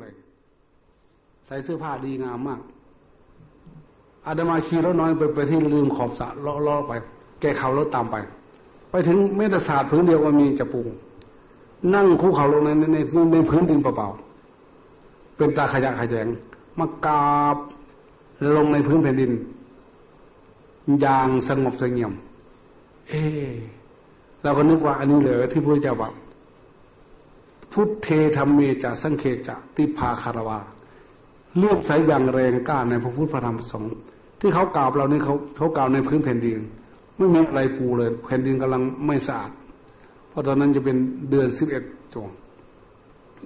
เลย ใส่เสื้อผ้าดีงามมาก อาดามาขี่รถน้อยไปไปที่ลืมขอบสะล้อๆไป แกเข่ารถตามไป ไปถึงเมตศาสตร์พื้นเดียวก็มีจะปูนั่งคุกเข่าลงในในในพื้นดินเปล่าๆเป็นตาขยะขยงมากราบลงในพื้นแผ่นดิน อย่างสงบสงเงียม เอเราก็นึกว่าอันนี้เหลยที่พระเจ้าบอก พุทเทธรรมเมจะสังเคจะติพาคารวาเลื่อมใสอย่างแรงกล้าในพระพุทธพระธรรมสงฆ์ที่เขากล่าวเรานี่เขาเขากล่าวในพื้นแผ่นดิน ไม่มีอะไรปูเลย แผ่นดินกำลังไม่สะอาด เพราะตอนนั้นจะเป็นเดือนสิบเอ็ดจง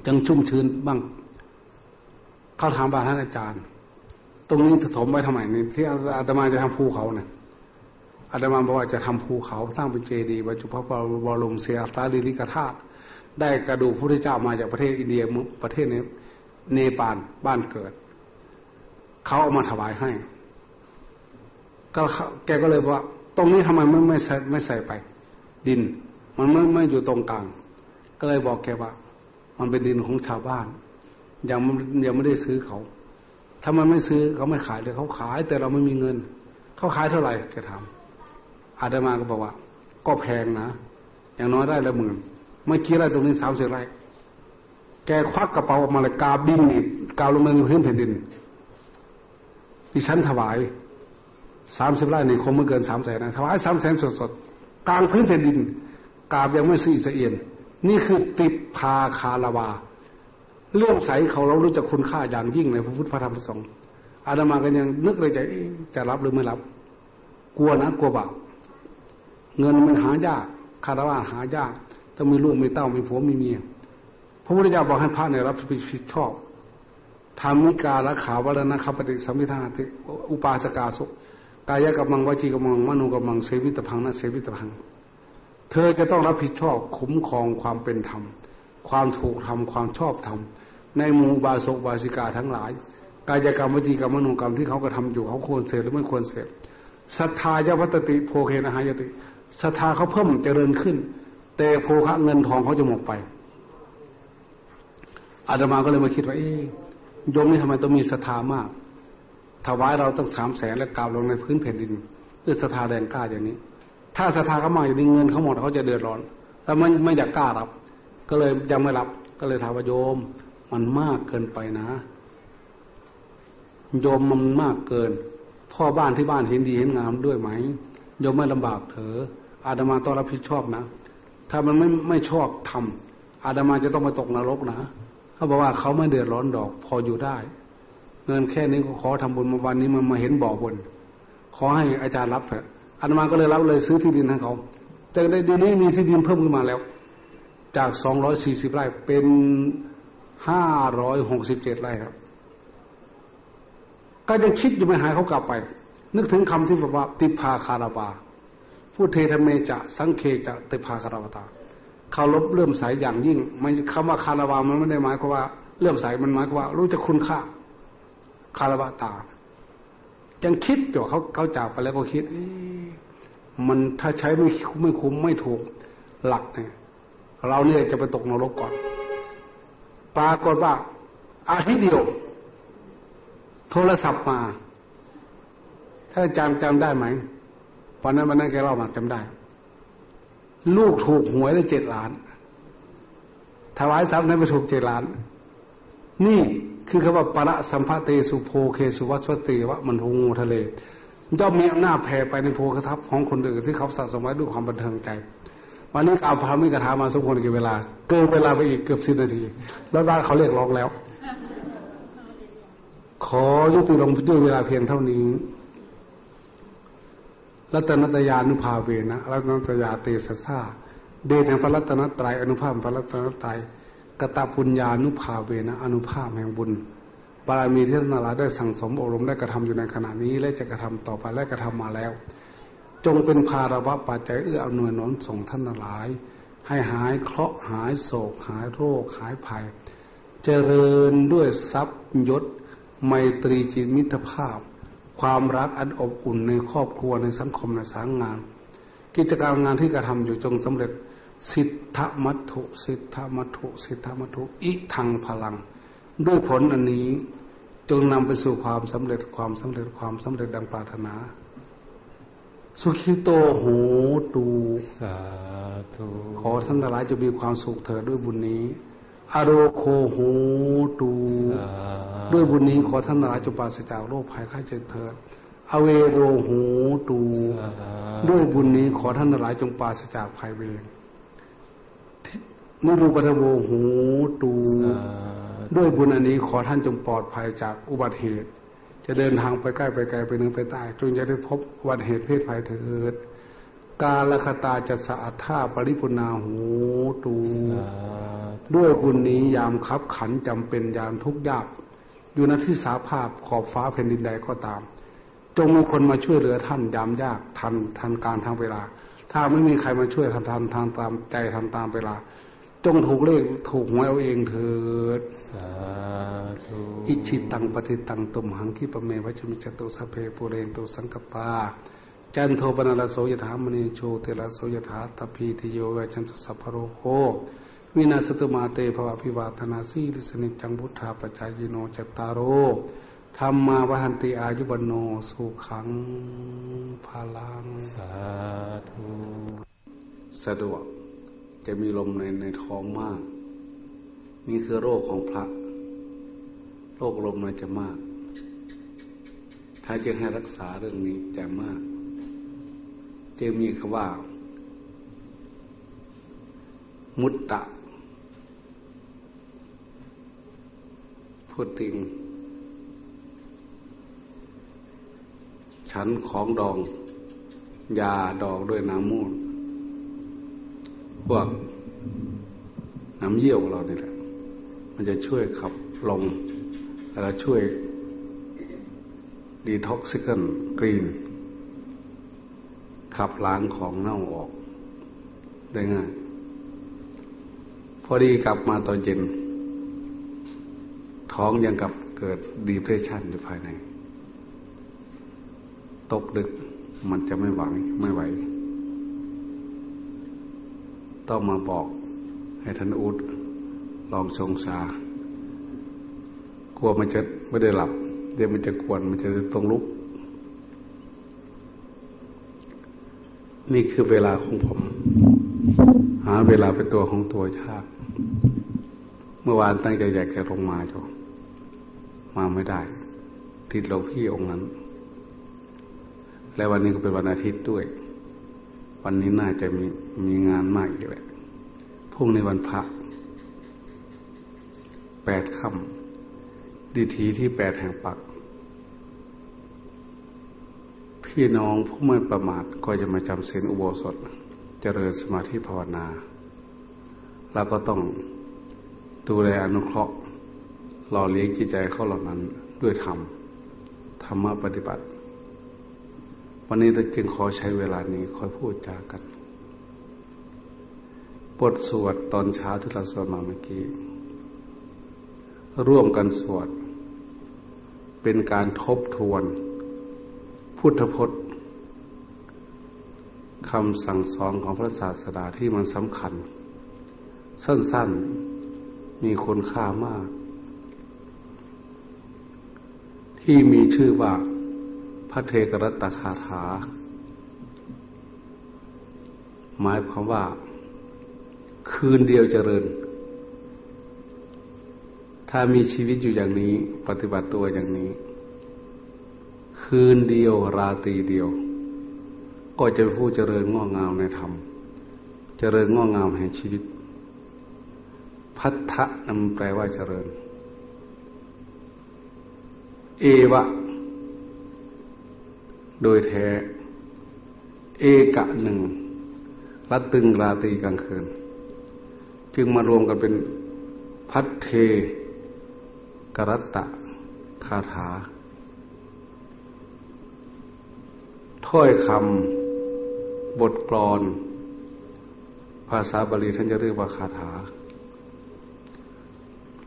ยังชุ่มชื้นบ้าง เขาถามบาท่านอาจารย์ ตรงนี้ถมไว้ทำไมนี่ที่อาตมาจะทำภูเขาเนี่ยอาตมาบอกว่าจะทำภูเขาสร้างเป็นเจดีย์บรรจุพระบรมเสียสารีริกธาตุ ได้กระดูกพระพุทธเจ้ามาจากประเทศอินเดียประเทศเนปาลบ้านเกิดเขาเอามาถวายให้ ก็แกก็เลยว่า ตรงนี้ทำไมไม่ไม่ใส่ไม่ใส่ไป ดิน มันไม่ไม่อยู่ตรงกลาง ก็เลยบอกแกว่า มันเป็นดินของชาวบ้าน ยังยังไม่ได้ซื้อเขา ถ้ามันไม่ซื้อเขาไม่ขายเลยเขาขาย แต่เราไม่มีเงิน เขาขายเท่าไหร่แกถามอาดมาก็บอกว่า ก็แพงนะอย่างน้อยได้ละหมื่น ไม่คิดอะไรตรงนี้สามสิบไร่แกควักกระเป๋าออกมาเลยกาบินนี่กาวลงมาในพื้นแผ่นดินดิฉันถวายสามสิบไร่นี่คงไม่เกินสามแสนนะถวายสามแสนสดๆกลางพื้นแผ่นดิน กาบยังไม่สีเสียน นี่คือติพาคาลาวาเรื่องใสเขาเรารู้จักคุณค่าอย่างยิ่งในพระพุทธพระธรรมพระสงฆ์อาดามาก็ยังนึกเลยใจจะรับหรือไม่รับ กลัวนะกลัวบาปเงินมันหายากคารวะหายาก ต้องมีลูกมีเต้ามีผัวมีเมียพระพุทธเจ้าบอกให้พระเนี่ยรับผิดชอบทำนิการะขาวรณะคปฏิสัมพิทาติอุปาสกาสุกายกับมังวจีกับมังมโนกับมังเสวิตพังนะเสวิตพัง เธอจะต้องรับผิดชอบคุ้มครองความเป็นธรรม ความถูกธรรมความชอบธรรม ในหมู่บาศกบาสิกาทั้งหลาย กายกรรมวจีกรรมมโนกรรมที่เขากระทาอยู่เขาควรเสพหรือไม่ควรเสพศรัทธายวัตติโพเคนะหายติศรัทธาเขาเพิ่มเจริญขึ้น แต่โภคะเงินทองเขาจะหมดไป อาตมาก็เลยมาคิดว่าเอ๊ยมนี่ทำไมต้องมีศรัทธามากถวายเราต้องสามแสนและกาวลงในพื้นแผ่นดินเพื่อศรัทธาแรงกล้าอย่างนี้ ถ้าศรัทธาเขามากอย่างนี้เงินเขาหมดเขาจะเดือดร้อน แล้วมันไม่อยากกล้ารับ ก็เลยยังไม่รับ ก็เลยถามว่าโยม มันมากเกินไปนะ โยมมันมากเกิน พ่อบ้านที่บ้านเห็นดีเห็นงามด้วยไหมโยมไม่ลำบากเถออาตมาต้องรับผิดชอบนะ ถ้ามันไม่ไม่ชอบทำอาตมาจะต้องมาตกนรกนะเขาบอกว่าเขาไม่เดือดร้อนดอก พออยู่ได้ เงินแค่นี้ก็ขอทำบุญมาวันนี้มันมาเห็นบ่อบน ขอให้อาจารย์รับเถอะอาตมาก็เลยรับเลยซื้อที่ดินให้เขา แต่ในเดือนนี้มีที่ดินเพิ่มขึ้นมาแล้ว จากสองร้อยสี่สิบไร่เป็นห้าร้อยหกสิบเจ็ดไร่ครับ ก็ยังคิดอยู่ไม่หายเขากลับไป นึกถึงคำที่บอกว่าติพาคาราบา ผู้เทธเมจะสังเคจะติพาคาราวตาเคารพเลื่อมใสอย่างยิ่งไม่คำว่าคาราวามันไม่ได้หมายความว่าเลื่อมใสมันหมายความว่า รู้จักคุณค่าคารวะตา ยังคิดอยู่เขาเขาจากไปแล้วก็คิดมันถ้าใช้ไม่ไม่คุ้มไม่ถูกหลักเนี่ยเราเนี่ยจะไปตกนรกก่อน ปรากฏว่าอาทิตย์เดียว โทรศัพท์มา ถ้าจำจำได้ไหม วันนั้นวันนั้นแกเล่ามาจำได้ ลูกถูกหวยได้เจ็ดล้านถวายทรัพย์นั้นไปถูกเจ็ดล้าน นี่คือคำว่าปรสัมภเตสุโพเคสุวัชวติวะมันหงูทะเลย่อมมีอำนาจแผ่ไปในโพคทัพของคนอื่นที่เขาสะสมไว้ด้วยความบันเทิงใจ วันนี้เอาพามิกระทามาสมควรกี่เวลา เกินเวลาไปอีกเกือบสิบนาที แล้วบ้านเขาเรียกร้องแล้ว ขอยุติลงด้วยเวลาเพียงเท่านี้ รัตนตยานุภาเวนะรัตนตยาเตสสาเดชแห่งพระรัตนตรัยอนุภาพพระรัตนตรัยกตาปุญญานุภาเวนะอนุภาพแห่งบุญบารมีที่ท่านนาราได้สั่งสมอบรมได้กระทำอยู่ในขณะนี้ และจะกระทำต่อไปและกระทำมาแล้ว จงเป็นภาระวะปัจจัยเอื้ออำนวยน้นส่งท่านนาลาย ให้หายเคราะห์หายโศก หายโรค หายภัย เจริญด้วยทรัพย์ยศไมตรีจิตมิตรภาพ ความรักอันอบอุ่นในครอบครัวในสังคมในสางงาน กิจการงานที่กระทำอยู่จงสำเร็จ สิทธมัตถุ สิทธมัตถุ สิทธมัตถุ อิทังพลัง ด้วยผลอันนี้จงนำไปสู่ความสำเร็จความสำเร็จความสำเร็จดังปรารถนา สุขิโตโหตูสาธุขอท่านทั้งหลายจะมีความสุขเถิดด้วยบุญนี้ อโรโคโหตูสาธุด้วยบุญนี้ขอท่านทั้งหลายจงปราศจากโรคภัยไข้เจ็บเถิดอเวโรโหตูสาธุด้วยบุญนี้ขอท่านทั้งหลายจงปราศจากภัยเวรทิมุรูปทโวโหตูสาธุด้วยบุญอันนี้ขอท่านจงปลอดภัยจากอุบัติเหตุ จะเดินทางไปใกล้ไปไกลไปเหนึงไปใต้จงจะได้พบอุบัติเหตุเพศภัยเถิดกาลคตาจะสะอาดท่าปริปุนาหูตูสาธุ ด้วยบุญนี้ยามคับขันจำเป็นยามทุกข์ยาก อยู่ณที่สาภาพขอบฟ้าแผ่นดินใดก็ตาม จงมีคนมาช่วยเหลือท่านยามยากทันทันการทางเวลา ถ้าไม่มีใครมาช่วยทันทันทางตามใจทันตามเวลา จงถูกเลขถูกหวยเอาเองเถิดสาธุอิชิตังปฏิตังตุมหังคิปะเมวัชมิจตุสัพเพปุเรนตุสังกปาจันโทปนรสโสยถามณีโชติรสโสยถาตพีติโยเวชันตุสัพพะโรโค วินาสตุมาเตภวะพิวาธนาสีลิสนิจังบุทธาปจายโนจตตารโรธรรมาวหันติอายุบโนสุขังพลังสาธุสะดวกจะมีลมในในท้องมาก นี่คือโรคของพระ โรคลมมันจะมาก ถ้าจะให้รักษาเรื่องนี้จะมากจะมีคำว่า มุตตะ พูดติงฉันของดองยาดองด้วยน้ำมูดพวกน้ำเยี่ยวของเราเนี่ยแหละมันจะช่วยขับลมแล้วช่วยดีท็อกซิเคิลกรีน ขับล้างของเน่าออก ได้ง่าย พอดีกลับมาตอนเย็น ท้องยังกับเกิดดีเพรสชันอยู่ภายใน ตกดึกมันจะไม่ไหวไม่ไหว ต้องมาบอกให้ท่านอุดลองชงชากลัวมันจะไม่ได้หลับ เดี๋ยวมันจะกวนมันจะต้องลุก นี่คือเวลาของผม หาเวลาเป็นตัวของตัวยาก เมื่อวานตั้งใจอยากจะลงมาจ้ะ มาไม่ได้ ติดหลวงพี่องค์นั้น และวันนี้ก็เป็นวันอาทิตย์ด้วย วันนี้น่าจะมีมีงานมากอีกแหละพรุ่งในวันพระแปดค่ำดีทีที่แปดแห่งปัก พี่น้องผู้ไม่ประมาทก็จะมาจำศีลอุโบสถ เจริญสมาธิภาวนา แล้วก็ต้องดูแลอนุเคราะห์ หล่อเลี้ยงจิตใจเขาเหล่านั้นด้วยธรรมธรรมะปฏิบัติ วันนี้เราจึงขอใช้เวลานี้คอยพูดจากันบทสวดตอนเช้าที่เราสวดมาเมื่อกี้ ร่วมกันสวด เป็นการทบทวน พุทธพจน์คำสั่งสอนของพระศาสดาที่มันสำคัญ สั้นๆ มีคุณค่ามาก ที่มีชื่อว่าพระเทกรัตคาถา หมายความว่า คืนเดียวเจริญ ถ้ามีชีวิตอยู่อย่างนี้ ปฏิบัติตัวอย่างนี้ คืนเดียวราตรีเดียว ก็จะผู้เจริญงอกงามในธรรม เจริญงอกงามแห่งชีวิต พัทธะนั้นแปลว่าเจริญ เอวะ โดยแท้ เอกะหนึ่งรัตตึงราตรีกลางคืน จึงมารวมกันเป็นพัทเทกรัตตะคาถา ถ้อยคำบทกลอน ภาษาบาลีท่านจะเรียกว่าคาถา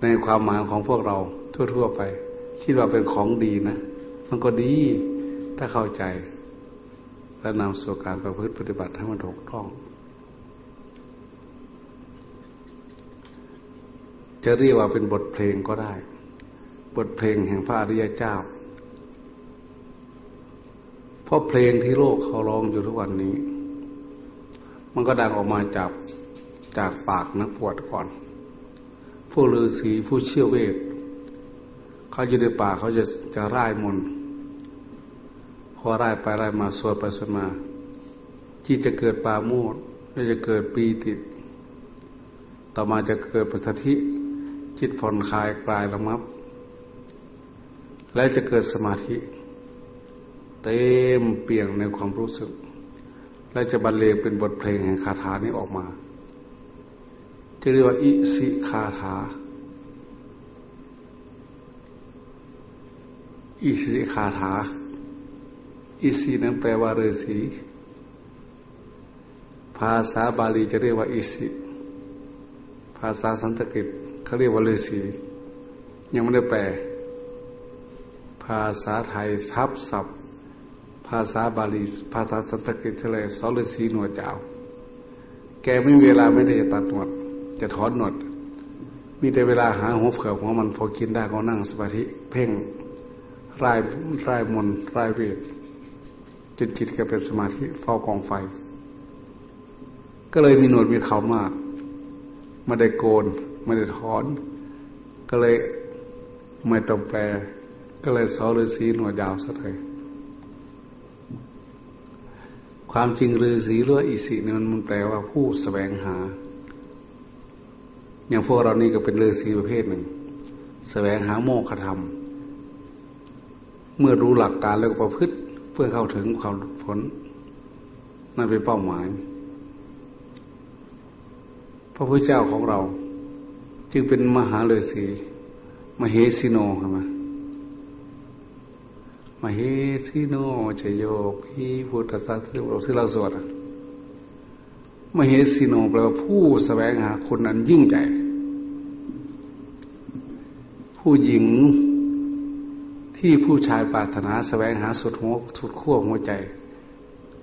ในความหมายของพวกเราทั่ว ๆ ไป คิดว่าเป็นของดีนะ มันก็ดีถ้าเข้าใจ และนำสู่การประพฤติปฏิบัติให้มันถูกต้อง จะเรียกว่าเป็นบทเพลงก็ได้ บทเพลงแห่งพระอริยเจ้า เพราะเพลงที่โลกเขาร้องอยู่ทุกวันนี้ มันก็ดังออกมาจากจากปากนักปวดก่อน ผู้ฤาษีผู้เชี่ยวเวท เขาอยู่ในป่าเขาจะจะร่ายมนต์พอร่ายไปร่ายมาสวดไปสวดมา ที่จะเกิดป่าโมดและจะเกิดปีติด ต่อมาจะเกิดปัสธิจิตผ่อนคลายกลายระมับ และจะเกิดสมาธิ เต็มเปี่ยงในความรู้สึก และจะบรรเลงเป็นบทเพลงแห่งคาถานี้ออกมาจะเรียกว่าอิสิคาถา อิสิคาถา อิสินั้นแปลว่าฤาษีภาษาบาลีจะเรียกว่าอิสิภาษาสันสกฤตเขาเรียกว่าฤาษียังไม่ได้แปล ภาษาไทยทับศัพท์ ภาษาบาลีภาษาสันสกฤตเลยสอฤาษีหนวดเจ้าแกไม่มีเวลาไม่ได้จะตัดหนวด จะถอนหนวด มีแต่เวลาหาหัวเผือกของมันพอกินได้ก็นั่งสมาธิเพ่ง รายรายมนรายเวทจนจิตแกเป็นสมาธิเฝ้ากองไฟ ก็เลยมีหนวดมีเขามากไม่ได้โกนไม่ได้ถอน ก็เลยไม่ต้องแปล ก็เลยสอฤาษีหนวดยาวซะเลยความจริงฤาษีหรืออิสิเนี่ยมันแปลว่าผู้สแสวงหา อย่างพวกเรานี่ก็เป็นฤาษีประเภทหนึ่งสแสวงหาโมฆะธรรม เมื่อรู้หลักการแล้วก็ประพฤติเพื่อเข้าถึงความผลนั่นเป็นเป้าหมาย พระพุทธเจ้าของเรา จึงเป็นมหาฤาษีมเหสิโนครับมามเหสิโนชโยพีพุทธศาสนาที่เราสวดมเหสิโนแปลว่าผู้สแสวงหาคนนั้นยิ่งใหญ่ผู้หญิง ที่ผู้ชายปรารถนาสแสวงหาสุดหัวสุดขั้วหัวใจ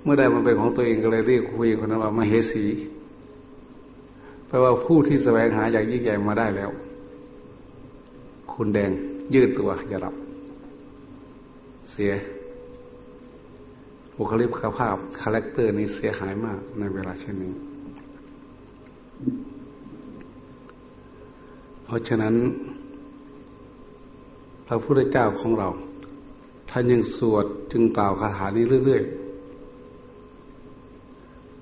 เมื่อได้มาเป็นของตัวเองก็เลยเรียกผู้หญิงคนนั้นว่ามเหสีแปลว่าผู้ที่สแสวงหาอย่างยิ่งใหญ่มาได้แล้ว คุณแดงยืดตัวอย่าหลับ เสียบุคลิกภาพคาแรคเตอร์นี้เสียหายมากในเวลาเช่นนี้ เพราะฉะนั้น พระพุทธเจ้าของเราท่านยังสวดจึงกล่าวคาถานี้เรื่อยๆ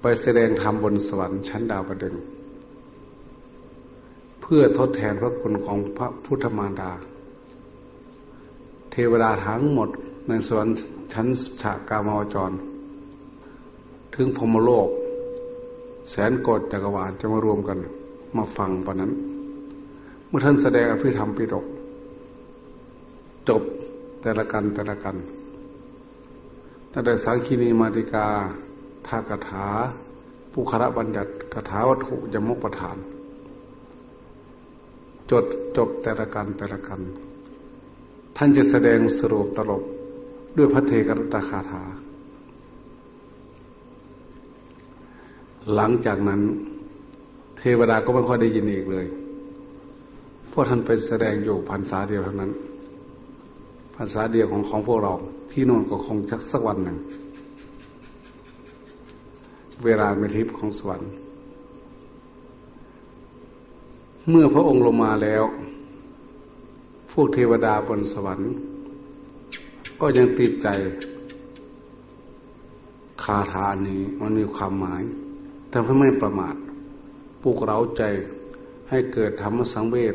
ไปแสดงธรรมบนสวรรค์ชั้นดาวประดึงเพื่อทดแทนพระคุณของพระพุทธมารดา เทวดาทั้งหมดในสวรรค์ชั้นฉากามาวจร ถึงพมโลก แสนกดจักรวาลจะมารวมกัน มาฟังปะนั้น เมื่อท่านแสดงอภิธรรมปิฎก จบแต่ละกันแต่ละกันตั้งแต่สังคีนีมาติกาทากถาปุคระบัญญัติคาถาวัตถุยมกประธาน จดจบแต่ละกันแต่ละกัน ท่านจะแสดงสรุปตลบด้วยพระเทกรตคาถา หลังจากนั้น เทวดาก็ไม่ค่อยได้ยินอีกเลย เพราะท่านไปแสดงอยู่พรรษาเดียวเท่านั้น ภาษาเดียวของของพวกเรา ที่นู่นก็คงชักสักวันหนึ่ง เวลาเมทิพของสวรรค์ เมื่อพระองค์ลงมาแล้ว พวกเทวดาบนสวรรค์ ก็ยังติดใจ คาถานี้มันมีความหมายแต่เพื่อไม่ประมาทปลุกเราใจให้เกิดธรรมสังเวช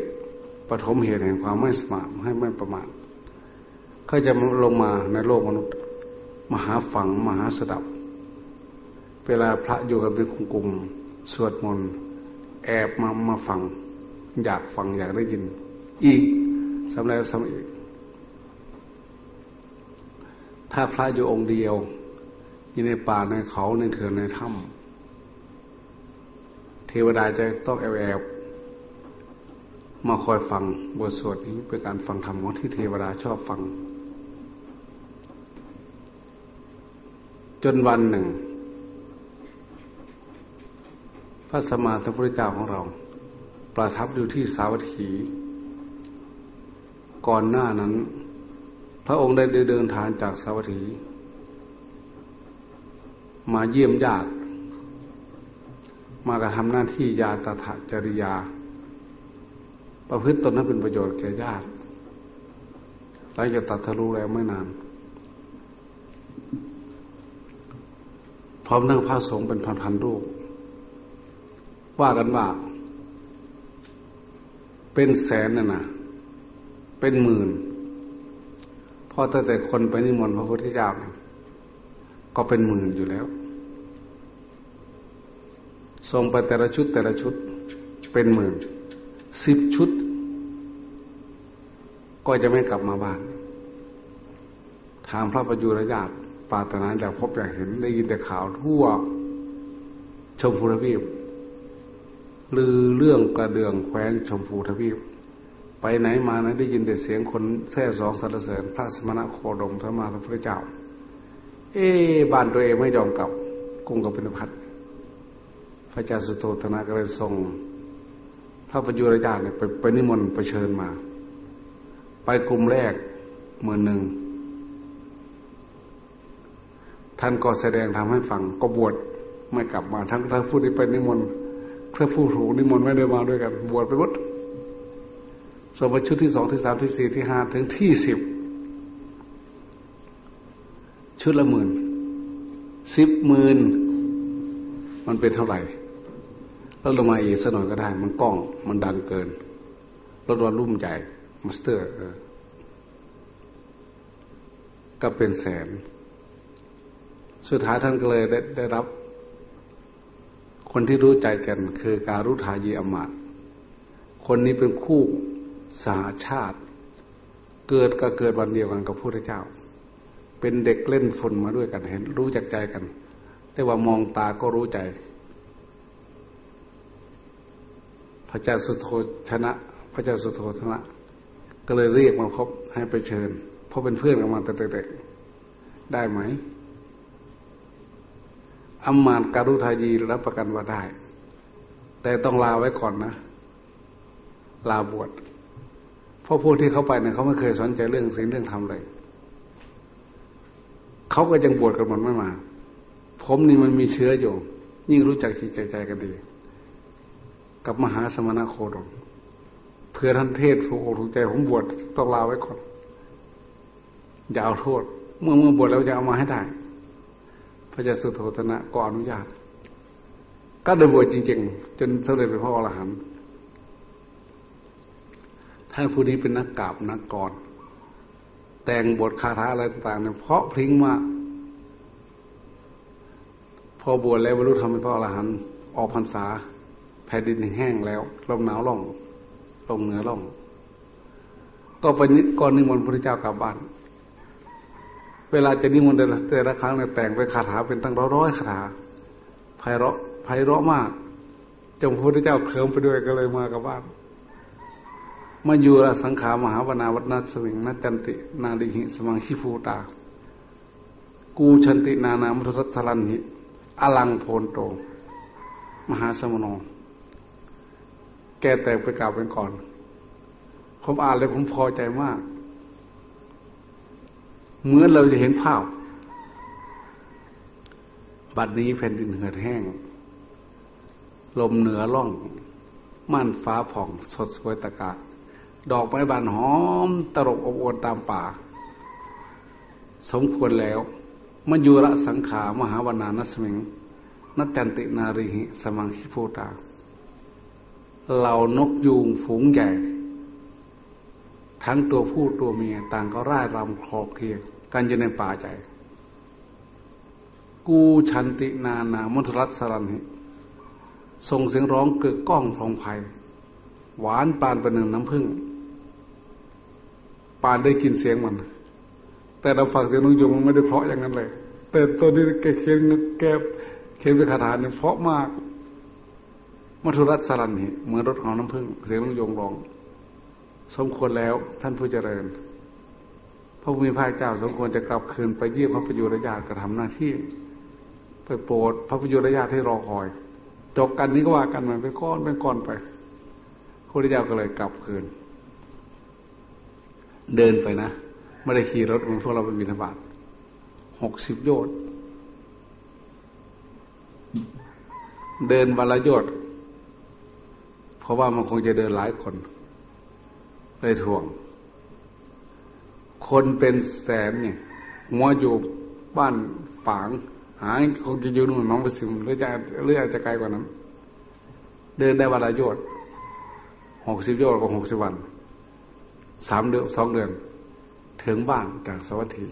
ปฐมเหตุแห่งความไม่สมาให้ไม่ประมาท ก็จะลงมาในโลกมนุษย์ มหาฝังมหาสดับ เวลาพระอยู่กันเป็นกลุ่มสวดมนต์แอบมามาฟัง อยากฟังอยากได้ยิน อีกสำแล้วซ้ำอีก ถ้าพระอยู่องค์เดียวอยู่ในป่าในเขาในเถื่อนในถ้ำเทวดาจะต้องแอบแอบมาคอยฟังบทสวดนี้เป็นการฟังธรรมของที่เทวดาชอบฟัง จนวันหนึ่ง พระสมมาสัมพุทธเจ้าของเรา ประทับอยู่ที่สาวัตถี ก่อนหน้านั้น พระองค์ได้เดินทางจากสาวัตถี มาเยี่ยมญาติ มากระทำหน้าที่ยาตถจริยา ประพฤติตนนั้นเป็นประโยชน์แก่ญาติหลังจากตัดทะลุแล้วไม่นาน พร้อมนั่งพระสงฆ์เป็นพันๆรูป ว่ากันว่า เป็นแสนน่ะนะเป็นหมื่นเพราะตั้งแต่คนไปนิมนต์พระพุทธเจ้าก็เป็นหมื่นอยู่แล้วส่งไปแต่ละชุดแต่ละชุด เป็นหมื่นสิบชุด ก็จะไม่กลับมาบ้าน ถามพระประยุรญาติ ปาตนาอยากพบอยากเห็นได้ยินแต่ข่าวทั่วชมพูทวีปลือเรื่องกระเดืองแคว้นชมพูทวีปไปไหนมานะได้ยินแต่เสียงคนแท้สองสรรเสริญพระสมณะโคดมธรรมาพระพุทธเจ้า เอ๊บ้านตัวเองไม่ยอมกลับกุ้งกับเป็นพัดพระเจ้าสุโธธนะก็เลยส่งพระประยุรญาเนี่ยไปไปนิมนต์ไปเชิญมา ไปกลุ่มแรกเมื่อหนึ่ง ท่านก็แสดงทำให้ฟังก็บวชไม่กลับมาทั้งท่านผู้ที่ไปนิมนต์เพื่อผู้ถูกนิมนต์ไม่ได้มาด้วยกัน บวชไปหมดสมชุดที่สองที่สามที่สี่ที่ห้าถึงที่สิบชุดละหมื่นสิบหมื่นมันเป็นเท่าไหร่แล้วลงมาอีกสักหน่อยก็ได้ มันกล้องมันดังเกินรถวันรุ่มใหญ่มาสเตอร์ก็เป็นแสน สุดท้ายท่านก็เลยได้ได้รับ คนที่รู้ใจกัน คือการรู้ทายีอมาตคนนี้เป็นคู่สาชาติ เกิดก็เกิดวันเดียวกันกับพระพุทธเจ้า เป็นเด็กเล่นฝนมาด้วยกันเห็น รู้จักใจกันแต่ว่ามองตาก็รู้ใจ พระเจ้าสุโธชนะ พระเจ้าสุโธชนะ ก็เลยเรียกมาพบให้ไปเชิญ เพราะเป็นเพื่อนกันมาแต่เด็กๆได้ไหม อมมานการุทายีรับประกันว่าได้ แต่ต้องลาไว้ก่อนนะ ลาบวชเพราะพวกที่เขาไปเนี่ยเขาไม่เคยสนใจเรื่องสิ่งเรื่องธรรมเลยเขาก็ยังบวชกันหมดไม่มา ผมนี่มันมีเชื้ออยู่ ยิ่งรู้จักจิตใจใจกันดี กับมหาสมณโคดมเพื่อท่านเทศถูกอกถูกใจผมบวชต้องลาไว้ก่อนอย่าเอาโทษ เมื่อเมื่อบวชแล้วจะเอามาให้ได้ ระเจ้าสุโธธนะก็อนุญาต ก็ได้บวชจริง ๆ จนสำเร็จเป็นพระอรหันต์ท่านผู้นี้เป็นนักกราบนักกรแต่งบทคาถาอะไรต่างๆเนี่ยเพราะพริ้งมากพอบวชแล้วบรรลุธรรมเป็นพระอรหันต์ออกพรรษา แผ่นดินแห้งแล้วลมหนาวล่องลงเหนือล่อง ก็ไปก่อนนิมนต์พระเจ้ากลับบ้าน เวลาจะนิมนต์แต่ละครั้งเนี่ยแต่งไปคาถาเป็นตั้งร้อยคาถาไพเราะไพเราะมากจงพระพุทธเจ้าเคลิ้มไปด้วยก็เลยมากับบ้านมาอยู่ระสังขามหาวนาวัฒนสวิงนัจันติ นาดิหิสมังคิฟูตา กูชันตินานามทุสัทลันหิอลังโพนโต มหาสมโนแกแต่ไปกล่าวเป็นก่อน ผมอ่านเลยผมพอใจมาก เหมือนเราจะเห็นภาพ บัดนี้แผ่นดินเหือดแห้ง ลมเหนือล่อง ม่านฟ้าผ่องสดสวยตะกาดอกไม้บานหอม ตรบอบอวลตามป่า สมควรแล้วมยุระสังขามหาวนานัสมิงนัจันตินาริหิสมังคิโพตาเหล่านกยูงฝูงใหญ่ ทั้งตัวผู้ตัวเมียต่างก็ร่ายรำคลอเคลียง กันอยู่ในป่าใจ กูชันตินานามุทรัสสรันหิส่งเสียงร้องเกิดก้องพองไพ่หวานปานประหนึ่งน้ำผึ้งปานได้กินเสียงมัน แต่เราฟังเสียงนุ่งยงมันไม่ได้เพราะอย่างนั้นเลย แต่ตัวนี้แกเขียนแกเขียนเป็นคาถาเนี่ยเพราะมากมัทุรัสสรันนี่เหมือนรถของน้ำผึ้งเสียงนุ่งยงร้อง สมควรแล้วท่านผู้เจริญ ระภูมิพระเจ้าสมควรจะกลับคืนไปเยี่ยมพระปยุรญาติกระทำหน้าที่ ไปโปรดพระปยุรญาติให้รอคอย จบกันนี้ก็ว่ากันมันเป็นก้อนเป็นก้อนไปพระพุทธเจ้าก็เลยกลับคืน เดินไปนะไม่ได้ขี่รถเหมือนพวกเราไปบิณฑบาตหกสิบโยชน์เดินวันละโยชน์เพราะว่ามันคงจะเดินหลายคนเลยถ่วง คนเป็นแสนเนี่ยมัวอยู่บ้านฝาง หาคงจะอยู่นู่นน้องประสิมหรือจะหรืออาจจะไกลกว่านั้น เดินได้วันละโยชน์หกสิบโยชน์ก็หกสิบวันสามเดือนสองเดือน ถึงบ้านจากสวัสดี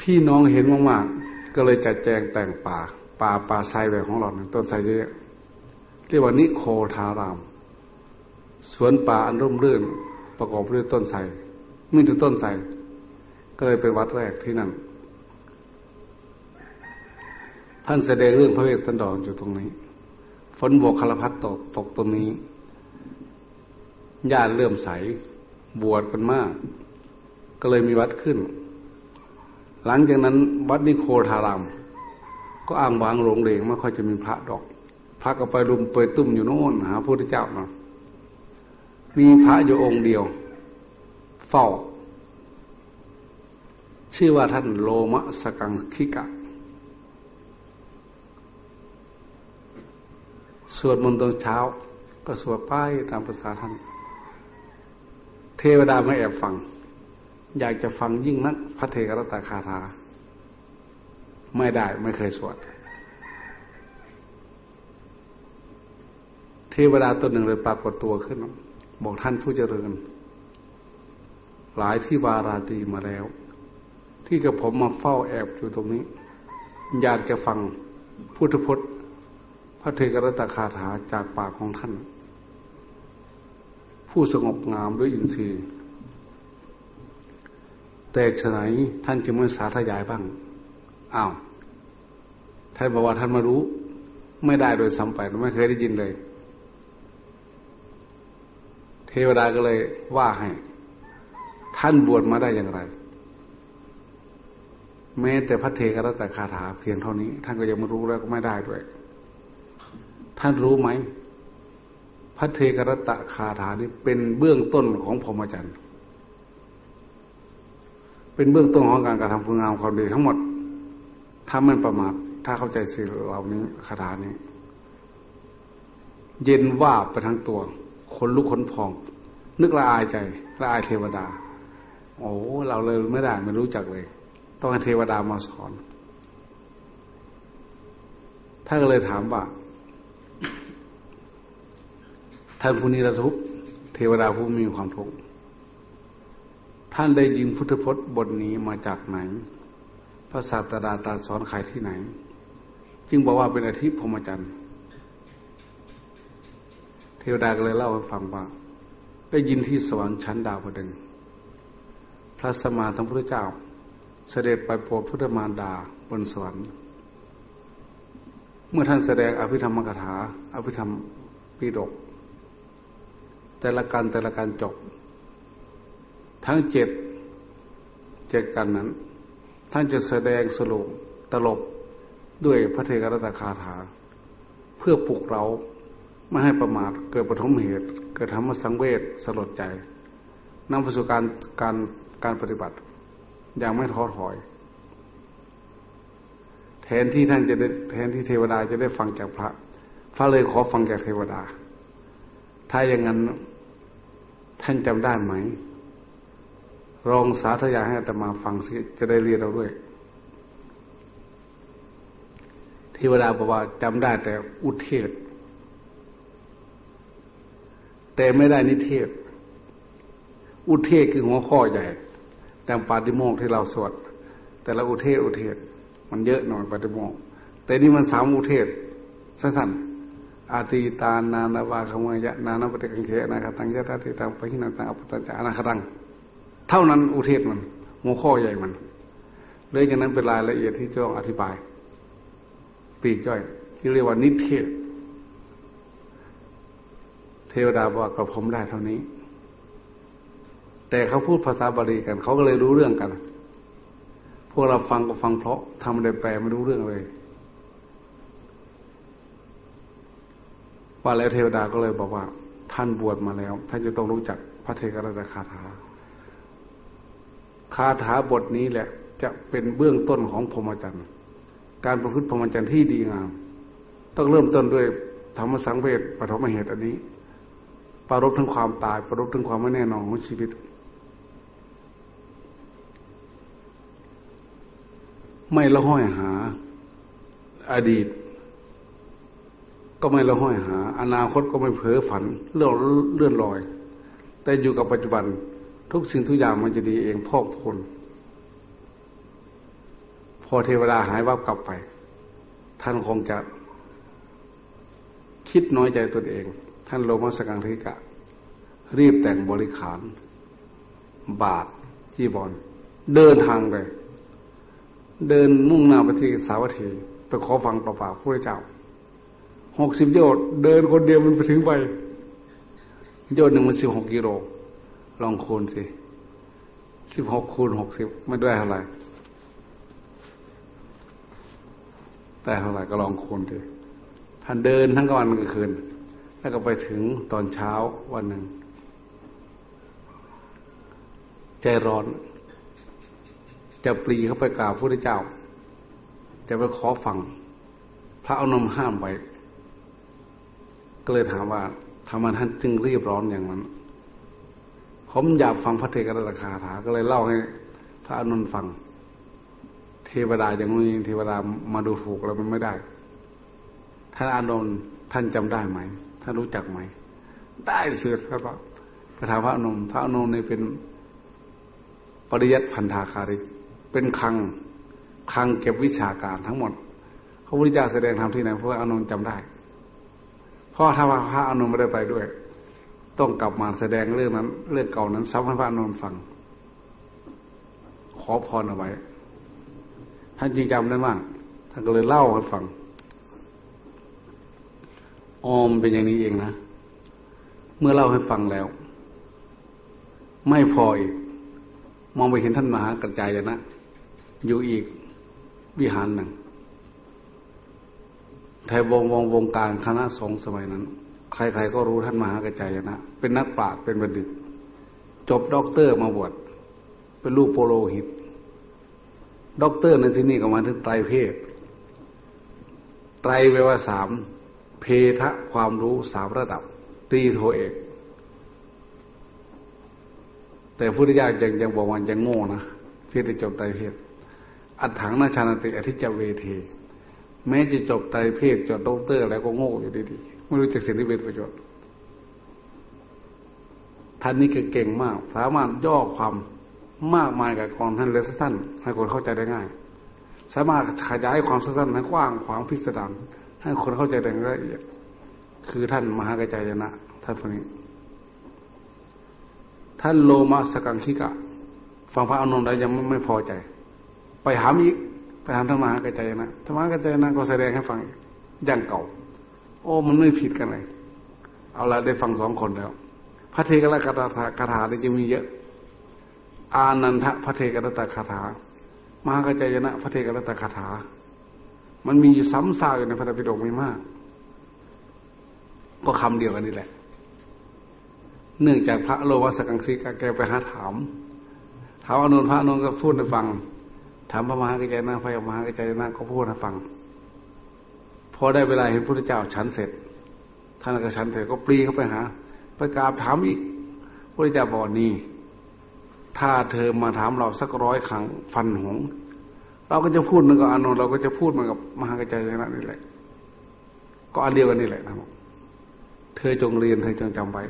พี่น้องเห็นมากๆ ก็เลยจัดแจงแต่งป่า ป่าป่าไทรแบบของเราต้นไทรเยอะเรียกว่านิโคทาราม สวนป่าอันร่มรื่น ประกอบด้วยต้นไทรมีแต่ต้นไทรก็เลยเป็นวัดแรกที่นั่นท่านแสดงเรื่องพระเวสสันดรอยู่ตรงนี้ ฝนบวกคารพัดตกตกตรงนี้ญาติเริ่มใส บวชกันมาก ก็เลยมีวัดขึ้น หลังจากนั้น วัดนิโคทาราม ก็อ้างวางหลงเลงไม่ค่อยจะมีพระดอก พระก็ไปรุมเปตุ้มอยู่โน่นหาพระพุทธเจ้าเนาะ มีพระอยู่องค์เดียว เฝ้า ชื่อว่าท่านโลมะสกังคิกะ สวดมนต์ตอนเช้า ก็สวดป้ายตามภาษาท่าน เทวดาไม่แอบฟัง อยากจะฟังยิ่งนัก พระเทกรตาคาถาไม่ได้ไม่เคยสวด เทวดาตัวหนึ่งเลยปรากฏตัวขึ้น บอกท่านผู้เจริญ หลายที่วาราตีมาแล้ว ที่กับผมมาเฝ้าแอบอยู่ตรงนี้ อยากจะฟังพุทธพจน์ พระเทกรตคาถาจากปากของท่าน ผู้สงบงามด้วยอินทรีย์ แต่ฉะไหนท่านจึงไม่สาธยายบ้างอ้าวท่านบอกว่าท่านมารู้ ไม่ได้โดยสัมไปไม่เคยได้ยินเลย เทวดาก็เลยว่าให้ ท่านบวชมาได้อย่างไร แม้แต่พระเทกรตคาถาเพียงเท่านี้ ท่านก็ยังไม่รู้แล้วก็ไม่ได้ด้วย ท่านรู้ไหมพระเทกรตคาถานี้เป็นเบื้องต้นของพรหมจรรย์เป็นเบื้องต้นของการกระทำคุณงามความดีทั้งหมด ถ้าไม่ประมาทถ้าเข้าใจสิ่งเหล่านี้คาถานี้ เย็นว่าไปทั้งตัว คนลุกขนพอง นึกละอายใจละอายเทวดา โอ้เราเลยไม่ได้ไม่รู้จักเลย ต้องให้เทวดามาสอนท่านก็เลยถามว่าท่านผู้นี้ระทุกข์เทวดาผู้มีความทุกข์ท่านได้ยินพุทธพจน์บทนี้มาจากไหน พระศาสดาตรัสสอนใครที่ไหน จึงบอกว่าเป็นอาทิพรหมจรรย์ เทวดาก็เลยเล่าให้ฟังว่าได้ยินที่สวรรค์ชั้นดาวประดึงพระสมมาสัมพุทธเจ้า เสด็จไปโปรดพุทธมารดาบนสวรรค์ เมื่อท่านแสดงอภิธรรมกถา อภิธรรมปีดก แต่ละการแต่ละการจบ ทั้งเจ็ดเจ็ดกันนั้น ท่านจะแสดงสรุปตลบด้วยพระเทกรตคาถา เพื่อปลุกเรา ไม่ให้ประมาทเกิดปฐมเหตุ เกิดธรรมสังเวชสลดใจนำไปสู่การการการปฏิบัติ อย่างไม่ท้อถอย แทนที่ท่านจะได้แทนที่เทวดาจะได้ฟังจากพระ พระเลยขอฟังจากเทวดา ถ้าอย่างนั้นท่านจำได้ไหมลองสาธยายให้อาตมาฟังสิจะได้เรียนเราด้วยเทวดาบอกว่าจำได้แต่อุเทศ แต่ไม่ได้นิเทศ อุเทศคือหัวข้อใหญ่แต่ปาติโมกที่เราสวดแต่ละอุเทศอุเทศ มันเยอะหน่อยปาติโมกแต่นี่มันสามอุเทศสั้นๆอาตีตานานาวาขมยะนานาปฏิกังเขนาคตังยะตาติตังปะหินาตังอปตัญจะอนาคตัง เท่านั้นอุเทศมัน หัวข้อใหญ่มันเลยจากนั้นเป็นรายละเอียดที่จะต้องอธิบายปีกย่อยที่เรียกว่านิเทศ เทวดาบอกกับผมได้เท่านี้ แต่เขาพูดภาษาบาลีกัน เขาก็เลยรู้เรื่องกัน พวกเราฟังก็ฟังเพราะทำได้แปลไม่รู้เรื่องเลย ว่าแล้วเทวดาก็เลยบอกว่า ท่านบวชมาแล้ว ท่านจะต้องรู้จักพระเทกรัตคาถา คาถาบทนี้แหละ จะเป็นเบื้องต้นของพรหมจรรย์ การประพฤติพรหมจรรย์ที่ดีงาม ต้องเริ่มต้นด้วยธรรมสังเวชปฐมเหตุอันนี้ ปรารบถึงความตายปรารบถึงความไม่แน่นอนของชีวิต ไม่ละห้อยหา อดีต ก็ไม่ละห้อยหา อนาคตก็ไม่เพ้อฝันเลื่อนเลื่อนลอย แต่อยู่กับปัจจุบัน ทุกสิ่งทุกอย่างมันจะดีเองพอกพูนพอเทวดาหายวับกลับไป ท่านคงจะคิดน้อยใจตนเอง ท่านโลมาสกังธิกะ รีบแต่งบริขาร บาทจีบอลเดินทางไป เดินมุ่งหน้าไปที่สาวัตถีไปขอฟังต่อปากพระเจ้าหกสิบโยชน์เดินคนเดียวมันไปถึงไปโยชน์หนึ่งมันสิบหกกิโลลองคูณสิสิบหกคูณหกสิบไม่ได้เท่าไหร่แต่เท่าไหร่ก็ลองคูณสิท่านเดินทั้งวันกลางคืน แล้วก็ไปถึงตอนเช้าวันหนึ่ง ใจร้อน จะปรีเข้าไปกราบพระพุทธเจ้า จะไปขอฟัง พระอนุมห้ามไว้ ก็เลยถามว่าทำไมท่านจึงรีบร้อนอย่างนั้นผมอยากฟังพระเทกรัตคาถา ก็เลยเล่าให้พระอนุนฟัง เทวดาอย่างนี้เทวดามาดูถูกเรามันไม่ได้ ท่านอานนท์ท่านจำได้ไหม ท่านรู้จักไหม ได้เสือครับไปถามพระอนุนพระอนุนนี่ยเป็นปริยัติพันธาคาริก เป็นคังคังเก็บวิชาการทั้งหมดพระพุทธเจ้าแสดงธรรมที่ไหนพระอนุนจำได้เพราะถ้าว่าพระอนุนไม่ได้ไปด้วย ต้องกลับมาแสดงเรื่องนั้น เรื่องเก่านั้นซ้ำให้พระอนุนฟัง ขอพรเอาไว้ท่านจริงจำได้มากท่านก็เลยเล่าให้ฟัง ออมเป็นอย่างนี้เองนะ เมื่อเล่าให้ฟังแล้ว ไม่พออีก มองไปเห็นท่านมหากระจายเลยนะ อยู่อีกวิหารหนึ่งไทยวงวงวงการคณะสงฆ์สมัยนั้น ใครๆก็รู้ท่านมหากระจายนะ เป็นนักปราชญ์เป็นบัณฑิต จบด็อกเตอร์มาบวชเป็นลูกโปโลหิตด็อกเตอร์ในที่นี้ก็มาถึงไตรเพศไตรแปลว่าสาม เพทะความรู้สามระดับ ตีโทเอก แต่พุทธิยายังยังบอกว่ายังโง่นะที่จะจบไตรเพศอัฏฐังนาชานติอธิจเวเทแม้จะจบไตรเพศจบด็อกเตอร์ แล้วก็โง่อยู่ดีๆไม่รู้จักสิ่งที่เป็นประโยชน์ท่านนี้คือเก่งมาก สามารถย่อความมากมายกับกรท่านเลยสั้นให้คนเข้าใจได้ง่าย สามารถขยายความสั้นให้กว้างขวางพิสดาร ให้คนเข้าใจได้ละเอียด คือท่านมหากระจายนะท่านคนนี้ ท่านโลมาสกังคิกะฟังพระอนุนได้ยังไม่พอใจ ไปถามอีกไปถามท่านมหากระจายนะธรรมหากระจายนะก็แสดงให้ฟังอย่างเก่า โอ้มันไม่ผิดกันเลยเอาละได้ฟังสองคนแล้ว พระเทกรัตคาถาได้จะมีเยอะ อานันทพระเทกรัตคาถามหากระจายนะพระเทกรัตคาถา มันมีซ้ำซากอยู่ในพระธรรมปิฎกไม่มาก ก็คำเดียวกันนี่แหละ เนื่องจากพระโลวสกังสีกแกไปหาถาม ถามอนุนพระอนุนก็พูดให้ฟัง ถามพระมหากระจายนะพระมหากระจายนะก็พูดให้ฟัง พอได้เวลาเห็นพระพุทธเจ้าฉันเสร็จ ท่านก็ฉันเสร็จก็ปรีเข้าไปหา ไปกราบถามอีกพระพุทธเจ้าบอกนี่ถ้าเธอมาถามเราสักร้อยครั้งฟันหง เราก็จะพูดมันกับอานนท์เราก็จะพูดมันกับมหากระจายนะนี่แหละ ก็อันเดียวกันนี่แหละนะเธอจงเรียนเธอจงจำไว้